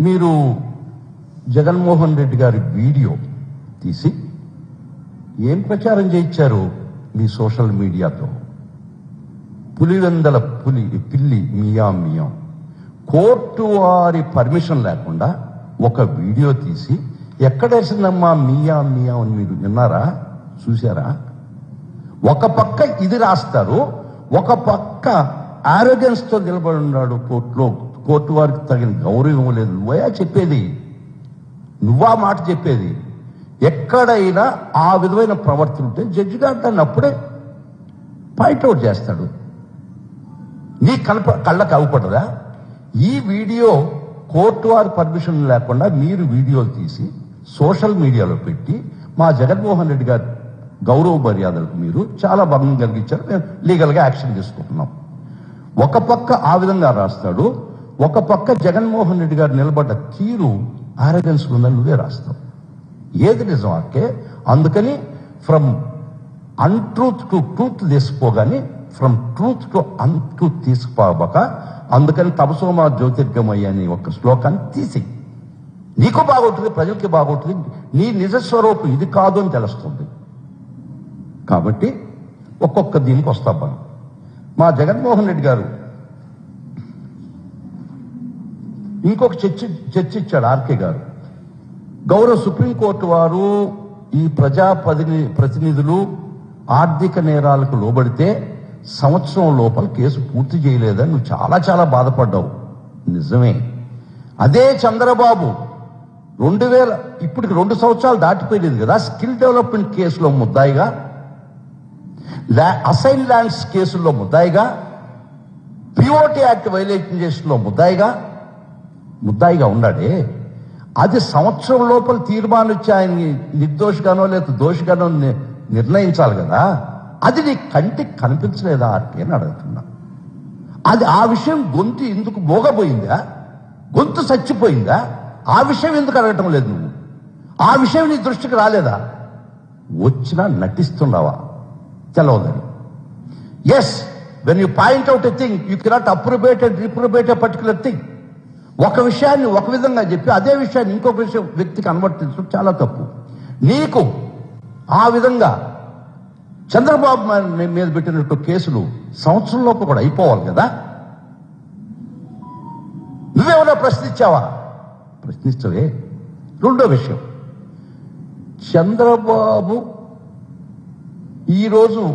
మీరు జగన్మోహన్ రెడ్డి గారి వీడియో తీసి ఏం ప్రచారం చేయించారు మీ సోషల్ మీడియాతో? పులివెందల పులి పిల్లి మియా మియాం. కోర్టు వారి పర్మిషన్ లేకుండా ఒక వీడియో తీసి ఎక్కడేసిందమ్మా మియా మియా అని మీరు విన్నారా? చూసారా ఒక పక్క ఇది రాస్తారు ఒక పక్క arrogance నిలబడి ఉన్నాడు కోర్టులో కోర్టు వారికి తగిన గౌరవం లేదు. నువ్వయా చెప్పేది? నువ్వా మాట చెప్పేది? ఎక్కడైనా ఆ విధమైన ప్రవర్తన ఉంటే జడ్జి గారు దాన్ని అప్పుడే పాయింట్అవుట్ చేస్తాడు. నీ కనప కళ్ళకు అవ్వపడదా ఈ వీడియో కోర్టు వారి పర్మిషన్ లేకుండా మీరు వీడియోలు తీసి సోషల్ మీడియాలో పెట్టి మా జగన్మోహన్ రెడ్డి గారి గౌరవ మర్యాదలకు మీరు చాలా భంగం కలిగించారు. మేము లీగల్గా యాక్షన్ తీసుకుంటున్నాం. ఒక పక్క ఆ విధంగా రాస్తాడు. ఒక పక్క జగన్మోహన్ రెడ్డి గారు నిలబడ్డ తీరు ఆరగన్స్ ఉందని నువ్వే రాస్తావు. ఏది నిజం అక్కే? అందుకని ఫ్రమ్ అన్ట్రూత్ టు ట్రూత్ తీసుకోగాని ఫ్రమ్ ట్రూత్ టు అన్ట్రూత్ తీసుకుపోబక అందుకని తపసోమ జ్యోతిర్గమయ్య అనే ఒక శ్లోకాన్ని తీసి నీకు బాగుంటుంది ప్రజలకి బాగుంటుంది నీ నిజస్వరూపం ఇది కాదు అని తెలుస్తుంది. కాబట్టి ఒక్కొక్క దీనికి వస్తాం మనం. మా జగన్మోహన్ రెడ్డి గారు ఇంకొక చర్చి చర్చ ఇచ్చాడు ఆర్కే గారు. గౌరవ సుప్రీంకోర్టు వారు ఈ ప్రజా ప్రతినిధులు ఆర్థిక నేరాలకు లోబడితే సంవత్సరం లోపల కేసు పూర్తి చేయలేదని నువ్వు చాలా చాలా బాధపడ్డావు. నిజమే. అదే చంద్రబాబు రెండు వేల ఇప్పటికి రెండు సంవత్సరాలు దాటిపోయింది కదా స్కిల్ డెవలప్మెంట్ కేసులో ముద్దాయిగా అసైన్ ల్యాండ్స్ కేసుల్లో ముద్దాయిగా పిఓటీ యాక్ట్ వైలేషన్ కేసులో ముద్దాయిగా ముద్దాయిగా ఉన్నాడే. అది సంవత్సరం లోపల తీర్మానం ఇచ్చి ఆయన్ని నిర్దోషిగానో లేదా దోషిగానో నిర్ణయించాలి కదా. అది నీ కంటికి కనిపించలేదా అంటే అని అడుగుతున్నా. అది ఆ విషయం గొంతు ఎందుకు మోగపోయిందా గొంతు చచ్చిపోయిందా? ఆ విషయం ఎందుకు అడగటం లేదు నువ్వు? ఆ విషయం నీ దృష్టికి రాలేదా? వచ్చినా నటిస్తున్నావా? తెలవదని yes when you point out a thing you cannot approbate and reprobate a particular thing ఒక విషయాన్ని ఒక విధంగా చెప్పి అదే విషయాన్ని ఇంకొక విషయం వ్యక్తికి అనువర్తించడం చాలా తప్పు. నీకు ఆ విధంగా చంద్రబాబు మీద పెట్టినట్టు కేసులు సంవత్సరంలోపు కూడా అయిపోవాలి కదా? నువ్వేమైనా ప్రశ్నించావా ప్రశ్నించవే రెండో విషయం. చంద్రబాబు ఈరోజు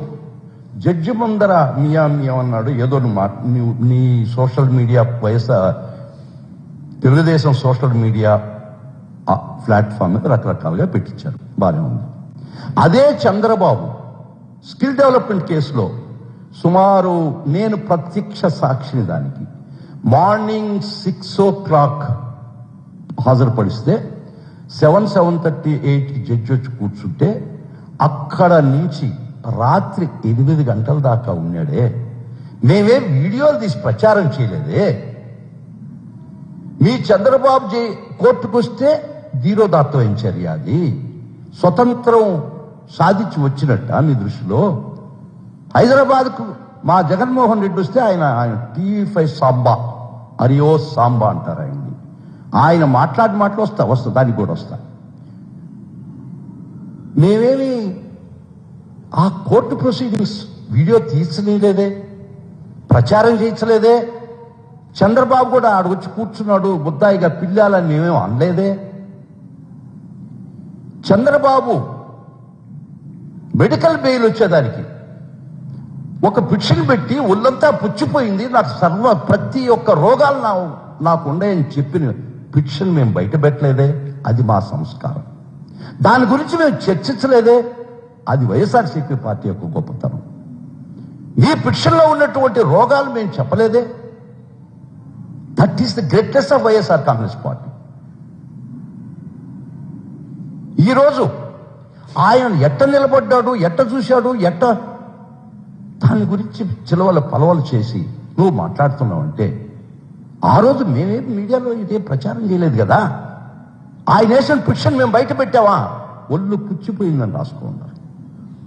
జడ్జి ముందర మియా మియా అన్నాడు ఏదో మా నీ- నీ social media YSR Telugu Desam social media platform మీద రకరకాలుగా పెట్టించారు. బాగానే ఉంది. అదే చంద్రబాబు స్కిల్ డెవలప్మెంట్ కేసులో సుమారు నేను ప్రత్యక్ష సాక్షిని దానికి morning six o'clock హాజరుపడిస్తే seven seven thirty eight judge వచ్చి కూర్చుంటే అక్కడ నుంచి రాత్రి ఎనిమిది గంటల దాకా ఉన్నాడే. మేమే వీడియోలు తీసి ప్రచారం చేయలేదే. మీ చంద్రబాబు జై కోర్టుకు వస్తే ధీరోదాత్తమైన చర్య అది? స్వతంత్రం సాధించి వచ్చినట్ట మీ దృష్టిలో? హైదరాబాద్కు మా జగన్మోహన్ రెడ్డి వస్తే ఆయన ఆయన టీఫై ఫైవ్ సాంబా అరియో సాంబా అంటారు ఆయన్ని. ఆయన మాట్లాడి మాటలు వస్తా వస్తా దానికి కూడా వస్తా. మేమేమి ఆ కోర్టు ప్రొసీడింగ్స్ వీడియో తీర్చలేదే ప్రచారం చేయించలేదే చంద్రబాబు కూడా ఆడొచ్చి కూర్చున్నాడు బుద్ధాయిగా పిల్లాలని మేమేం అనలేదే. చంద్రబాబు మెడికల్ బెయిల్ వచ్చేదానికి. ఒక భిక్షను పెట్టి ఒళ్ళంతా పుచ్చిపోయింది నాకు సర్వ ప్రతి ఒక్క రోగాలు నా నాకు ఉన్నాయని చెప్పిన భిక్షను మేము బయట పెట్టలేదే అది మా సంస్కారం. దాని గురించి మేము చర్చించలేదే అది వైఎస్ఆర్సీపీ పార్టీ యొక్క గొప్పతనం. ఈ పిక్షన్లో ఉన్నటువంటి రోగాలు మేము చెప్పలేదే. That is the greatest of YSR Congress party ఈరోజు ఆయన ఎట్ట నిలబడ్డాడు ఎట్ట చూశాడు ఎట్ట దాని గురించి చిలవల పలవలు చేసి నువ్వు మాట్లాడుతున్నావు అంటే ఆ రోజు మేమే మీడియాలో ఇదే ప్రచారం చేయలేదు కదా? ఆయన వేసిన పిక్షన్ మేము బయట పెట్టావా? ఒళ్ళు పుచ్చిపోయిందని రాసుకున్నారు.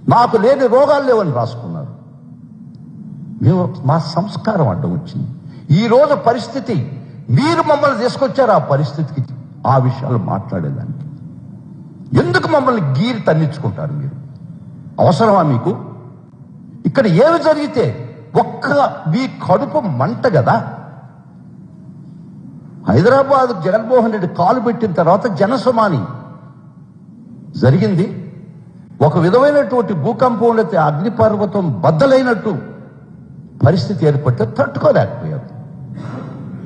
నాకు లేని రోగాలు లేవని రాసుకున్నారు. మేము మా సంస్కారం అడ్డం వచ్చింది. ఈ రోజు పరిస్థితి మీరు మమ్మల్ని తీసుకొచ్చారు ఆ పరిస్థితికి ఆ విషయాలు మాట్లాడేదానికి ఎందుకు మమ్మల్ని గీరి తన్నించుకుంటారు మీరు? అవసరమా మీకు? ఇక్కడ ఏమి జరిగితే ఒక్క మీ కడుపు మంట కదా? హైదరాబాద్ జగన్మోహన్ రెడ్డి కాలు పెట్టిన తర్వాత జనసుమాని జరిగింది. ఒక విధమైనటువంటి భూకంపం లేకపోతే అగ్నిపర్వతం బద్దలైనట్టు పరిస్థితి ఏర్పడితే తట్టుకోలేకపోయారు.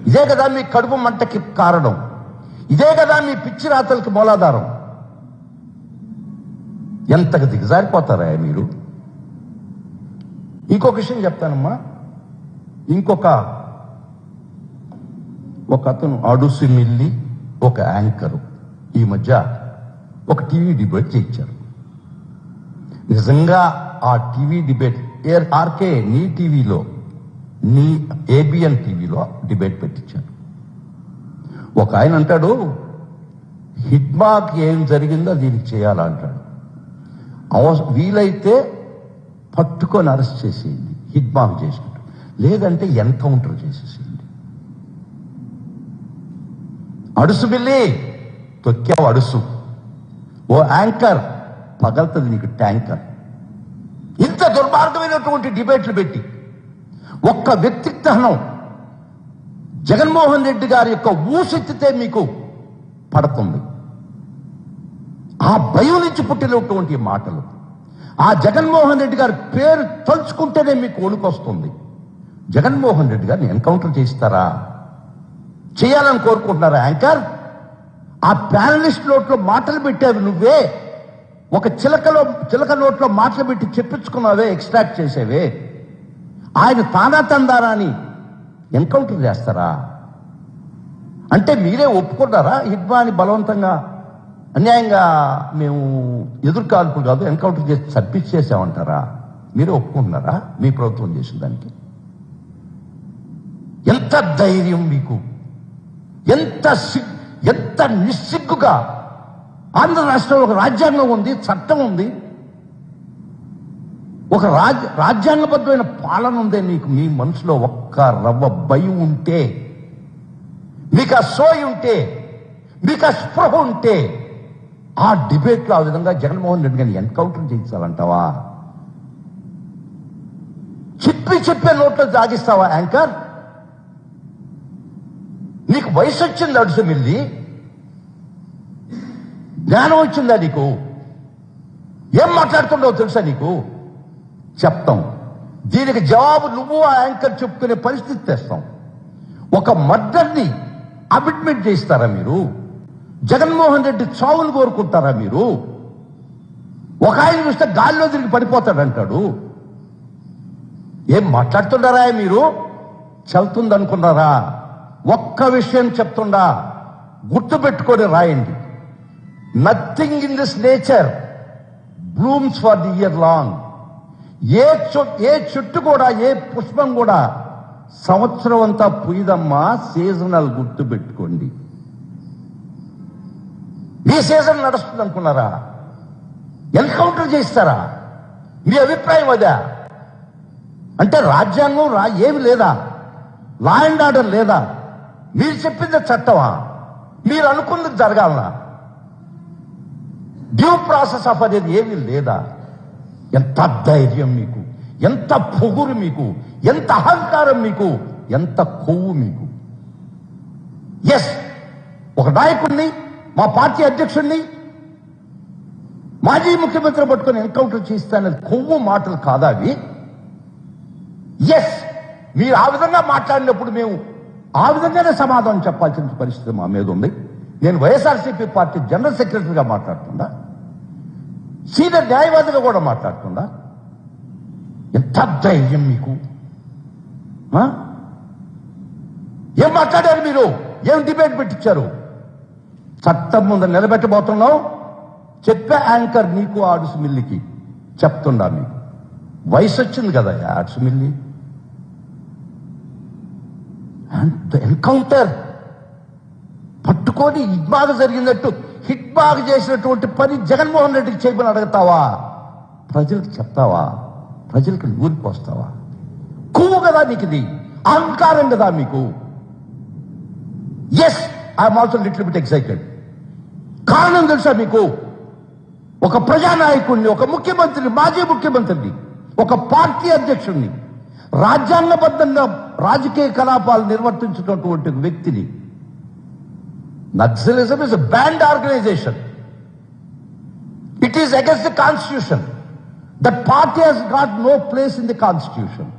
ఇదే కదా మీ కడుపు మంటకి కారణం. ఇదే కదా మీ పిచ్చి రాతలకి మూలాధారం. ఎంతకు దిగజారిపోతారా మీరు? ఇంకొక విషయం చెప్తానమ్మా. ఇంకొక ఒక అతను అడుసు మిల్లి ఒక యాంకరు. ఈ మధ్య ఒక టీవీ డిబేట్ చేయించారు. నిజంగా ఆ టీవీ డిబేట్ ఏ- ఆర్కే నీ టీవీలో నీ ఏబిఎన్ టీవీలో డిబేట్ పెట్టించారు ఒక ఆయన అంటాడు హిట్మాక్ ఏం జరిగిందో దీనికి చేయాలా అంటాడు. వీలైతే పట్టుకొని అరెస్ట్ చేసేయండి. హిట్మాక్ చేసినట్టు. లేదంటే ఎన్కౌంటర్ చేసేసేయండి. అడుసు బిల్లి! తొక్కావు అడుసు. ఓ యాంకర్! పగలుతుంది నీకు ట్యాంకర్. ఇంత దుర్మార్గమైనటువంటి డిబేట్లు పెట్టి ఒక్క వ్యక్తిత్వం జగన్మోహన్ రెడ్డి గారి యొక్క ఊసెత్తితే మీకు పడుతుంది. ఆ భయం నుంచి పుట్టినటువంటి మాటలు ఆ జగన్మోహన్ రెడ్డి గారి పేరు తలుచుకుంటేనే మీకు వణుకొస్తుంది జగన్మోహన్ రెడ్డి గారిని ఎన్కౌంటర్ చేస్తారా చేయాలని కోరుకుంటున్నారా యాంకర్? ఆ ప్యానలిస్ట్ నోట్లో మాటలు పెట్టావు నువ్వే. ఒక చిలకలో చిలక నోట్లో మాటలు పెట్టి చెప్పించుకున్నావే ఎక్స్ట్రాక్ట్ చేసేవే. ఆయన తానా తందారా అని ఎన్కౌంటర్ చేస్తారా? అంటే మీరే ఒప్పుకున్నారా హిడ్మాని బలవంతంగా? అన్యాయంగా మేము ఎదుర్కాల్పు కాదు ఎన్కౌంటర్ చేసి చంపించేసామంటారా? మీరే ఒప్పుకుంటున్నారా మీ ప్రభుత్వం చేసిన దానికి? ఎంత ధైర్యం మీకు? ఎంత సిగ్ ఎంత నిస్సిగ్గుగా? ఆంధ్ర రాష్ట్రంలో ఒక రాజ్యాంగం ఉంది చట్టం ఉంది. ఒక రాజ రాజ్యాంగబద్ధమైన పాలన ఉందే నీకు మీ మనసులో ఒక్క రవ్వ భయం ఉంటే మీకు ఆ సోయి ఉంటే మీకు ఆ స్పృహ ఉంటే ఆ డిబేట్లో ఆ విధంగా జగన్మోహన్ రెడ్డి గారిని ఎన్కౌంటర్ చేయించాలంటావా? చెప్పి చెప్పే నోట్లో తాగిస్తావా యాంకర్? నీకు వయసు వచ్చింది అడుసు మిల్లి? జ్ఞానం వచ్చిందా నీకు? ఏం మాట్లాడుతుండవు తెలుసా నీకు? చెప్తాం. దీనికి జవాబు నువ్వు ఆ యాంకర్ చెప్పుకునే పరిస్థితి తెస్తాం. ఒక మర్డర్ని అమిట్మెంట్ చేస్తారా మీరు? జగన్మోహన్ రెడ్డి చావును కోరుకుంటారా మీరు? ఒక ఆయన చూస్తే గాల్లో తిరిగి పడిపోతాడంటాడు. ఏం మాట్లాడుతున్నారా మీరు? చల్తుందనుకున్నారా? ఒక్క విషయం చెప్తుండా? గుర్తుపెట్టుకొని రాయండి. Nothing in this nature blooms for the year long ఏ ఏ చెట్టు కూడా ఏ పుష్పం కూడా సంవత్సరం అంతా పుయ్యదమ్మా సీజనల్ గుర్తు పెట్టుకోండి. ఈ సీజన్ నడుస్తుంది అనుకున్నారా? ఎన్కౌంటర్ చేస్తారా? మీ అభిప్రాయం అదా. అంటే రాజ్యాంగం రా ఏమి లేదా? లా అండ్ ఆర్డర్ లేదా? మీరు చెప్పింది చట్టమా? మీరు అనుకున్నది జరగాలనా? డ్యూ ప్రాసెస్ ఆఫ్ అనేది ఏమీ లేదా? ఎంత ధైర్యం మీకు ఎంత పొగురు మీకు ఎంత అహంకారం మీకు ఎంత కొవ్వు మీకు. ఎస్ ఒక నాయకుడిని మా పార్టీ అధ్యక్షుడిని మాజీ ముఖ్యమంత్రి పట్టుకొని ఎన్కౌంటర్ చేస్తానని కొవ్వు మాటలు కాదా అవి? ఎస్ మీరు ఆ విధంగా మాట్లాడినప్పుడు మేము ఆ విధంగానే సమాధానం చెప్పాల్సిన పరిస్థితి మా మీద ఉంది. నేను వైఎస్ఆర్సీపీ పార్టీ జనరల్ సెక్రటరీగా మాట్లాడుతున్నా. సీనియర్ న్యాయవాదిగా కూడా మాట్లాడుతుందా ఎంత ధైర్యం మీకు? ఆ? ఏం మాట్లాడారు మీరు? ఏం డిబేట్ పెట్టించారు చట్టం ముందు నిలబెట్టబోతున్నావు. చెప్పే యాంకర్ నీకు ఆడుసు మిల్లికి చెప్తుండా మీకు. వయసు వచ్చింది కదా ఆడుసు మిల్లి. ఎన్కౌంటర్. పట్టుకొని హిట్ బాగా జరిగినట్టు హిట్ బాగా చేసినటువంటి పని జగన్మోహన్ రెడ్డికి చేయమని అడుగుతావా? ప్రజలకు చెప్తావా? ప్రజలకు ఊరిపోస్తావా కొవ్వు కదా నీకు ఇది అహంకారం కదా మీకు. Yes I'm also little bit excited కారణం తెలుసా మీకు? ఒక ప్రజానాయకుడిని ఒక ముఖ్యమంత్రిని మాజీ ముఖ్యమంత్రిని ఒక పార్టీ అధ్యక్షుడిని రాజ్యాంగబద్ధంగా రాజకీయ కలాపాలు నిర్వర్తించినటువంటి వ్యక్తిని Naxalism is banned organisation it is against the constitution the party has got no place in the constitution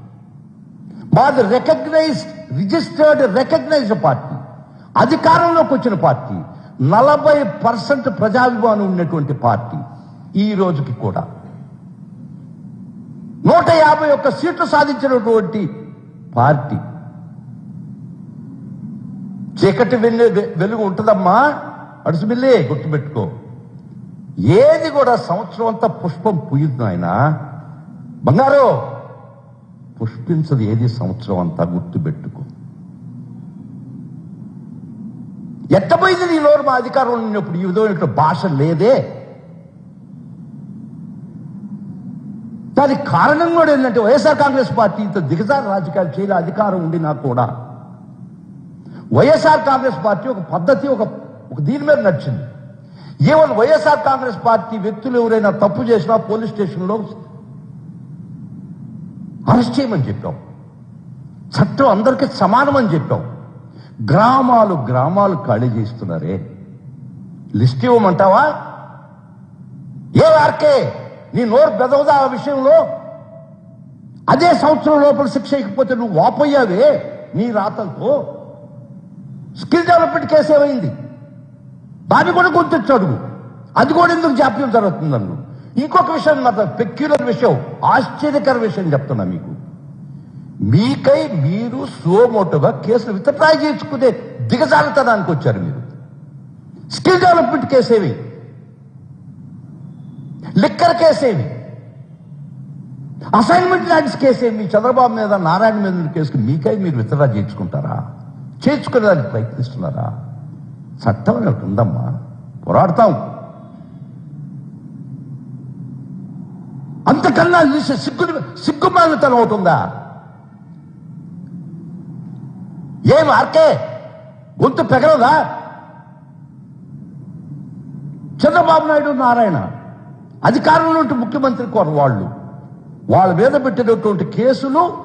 మాది రికగ్నైజ్డ్ రిజిస్టర్డ్ రికగ్నైజ్డ్ పార్టీ అధికారంలోకి వచ్చిన పార్టీ నలభై పర్సెంట్ ప్రజాభిమానం ఉన్నటువంటి పార్టీ ఈ రోజుకి కూడా. నూట యాభై ఒక్క సీట్లు సాధించినటువంటి పార్టీ చీకటి వెన్ను వెలుగు ఉంటుందమ్మా? అడుసుమిల్లే గుర్తుపెట్టుకో. ఏది కూడా సంవత్సరం అంతా పుష్పం పూయదు ఆయన బంగారు పుష్పించదు ఏది సంవత్సరం అంతా గుర్తుపెట్టుకో. ఎట్టపోయింది నీ నోరు? మా అధికారంలో ఉన్నప్పుడు ఈ విధమైన భాష లేదే. దానికి కారణం కూడా ఏంటంటే వైఎస్ఆర్ కాంగ్రెస్ పార్టీ ఇంత దిగజారు రాజకీయాలు చేయాలి అధికారం ఉండినా కూడా. వైఎస్ఆర్ కాంగ్రెస్ పార్టీ ఒక పద్ధతి ఒక ఒక దీని మీద నడిచింది. ఈవెన్ వైఎస్ఆర్ కాంగ్రెస్ పార్టీ వ్యక్తులు ఎవరైనా తప్పు చేసినా పోలీస్ స్టేషన్లో అరెస్ట్ చేయమని చెప్పాం. చట్టం అందరికీ సమానమని చెప్పాం. గ్రామాలు గ్రామాలు ఖాళీ చేస్తున్నారే. లిస్ట్ ఇవ్వమంటావా? ఏ ఆర్కే నీ నోరు బెదవదా ఆ విషయంలో? అదే సంవత్సరం లోపల శిక్ష ఇకపోతే నువ్వు వాపోయావే నీ రాతలతో? స్కిల్ డెవలప్మెంట్ కేసు ఏమైంది? దాన్ని కూడా గుర్తించాడు అది కూడా ఎందుకు జాప్యం జరుగుతుందన్ను ఇంకొక విషయం మాత్రం పెక్యులర్ విషయం ఆశ్చర్యకర విషయం చెప్తున్నా మీకు. మీకై మీరు సోమోటోగా కేసులు విత్డ్రా చేసుకునే దిగజారుతనానికి వచ్చారు మీరు. స్కిల్ డెవలప్మెంట్ కేసేవి. లిక్కర్ కేసేవి. అసైన్మెంట్ ల్యాండ్స్ మీ చంద్రబాబు మీద నారాయణ మీద కేసుకు మీకై మీరు విత్డ్రా చేయించుకుంటారా చేర్చుకునేదానికి ప్రయత్నిస్తున్నారా? చట్టం ఒకటి ఉందమ్మా. పోరాడతాం. అంతకన్నా నిశ- సిగ్గు సిగ్గుమాలితనం అవుతుందా ఏం ఆర్కే? గొంతు పెగలదా? చంద్రబాబు నాయుడు నారాయణ అధికారంలో ఉంటే ముఖ్యమంత్రి కోరు వాళ్ళు. వాళ్ళ మీద పెట్టినటువంటి కేసులు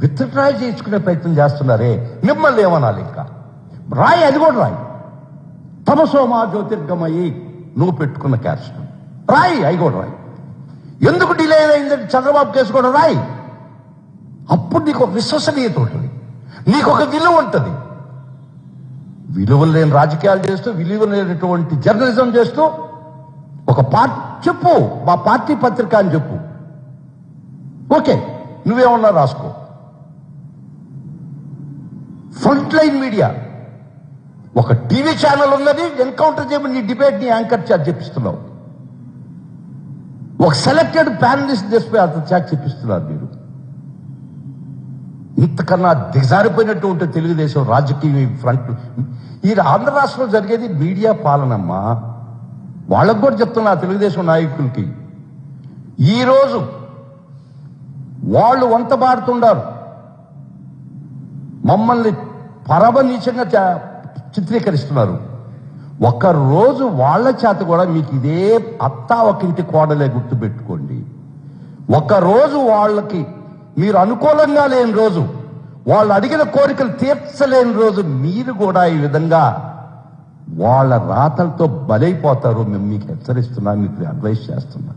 విత్డ్రా చేయించుకునే ప్రయత్నం చేస్తున్నారే మిమ్మల్ని ఏమనాలి ఇంకా? రాయి అది కూడా రాయి. తమసోమా జ్యోతిర్గమయ్యి నువ్వు పెట్టుకున్న క్యాస్ట్. రాయి అవి కూడా రాయి. ఎందుకు డిలే అయిందంటే చంద్రబాబు కేసు కూడా రాయి. అప్పుడు నీకు ఒక విశ్వసనీయత ఉంటుంది. నీకు ఒక విలువ ఉంటుంది. విలువలు లేని రాజకీయాలు చేస్తూ విలువ లేనటువంటి జర్నలిజం చేస్తూ ఒక పార్టీ చెప్పు మా పార్టీ పత్రిక అని చెప్పు. ఓకే నువ్వేమన్నా రాసుకో. ఫ్రంట్ లైన్ మీడియా ఒక టీవీ ఛానల్ ఉన్నది ఎన్కౌంటర్ చేయమని నీ డిబేట్ని యాంకర్ చార్జ్ చెప్పిస్తున్నావు ఒక సెలెక్టెడ్ ప్యానలిస్ట్ చేసిపోయి అతను చార్జ్ చెప్పిస్తున్నారు మీరు. ఇంతకన్నా దిగజారిపోయినట్టు ఉంటే తెలుగుదేశం రాజకీయ ఫ్రంట్ ఈ ఆంధ్ర రాష్ట్రంలో జరిగేది మీడియా పాలనమ్మా. వాళ్ళకు కూడా చెప్తున్నా తెలుగుదేశం నాయకులకి. ఈరోజు వాళ్ళు వంత బాడుతుండారు మమ్మల్ని పరమనీచంగా చిత్రీకరిస్తున్నారు. ఒక్క రోజు వాళ్ళ చేత కూడా మీకు ఇదే అత్తా ఒక ఇంటి కోడలే గుర్తుపెట్టుకోండి. ఒక రోజు వాళ్ళకి మీరు అనుకూలంగా లేని రోజు వాళ్ళు అడిగిన కోరికలు తీర్చలేని రోజు మీరు కూడా ఈ విధంగా వాళ్ళ రాతలతో బలైపోతారు మేము మీకు హెచ్చరిస్తున్నా మీకు అడ్వైస్ చేస్తున్నా.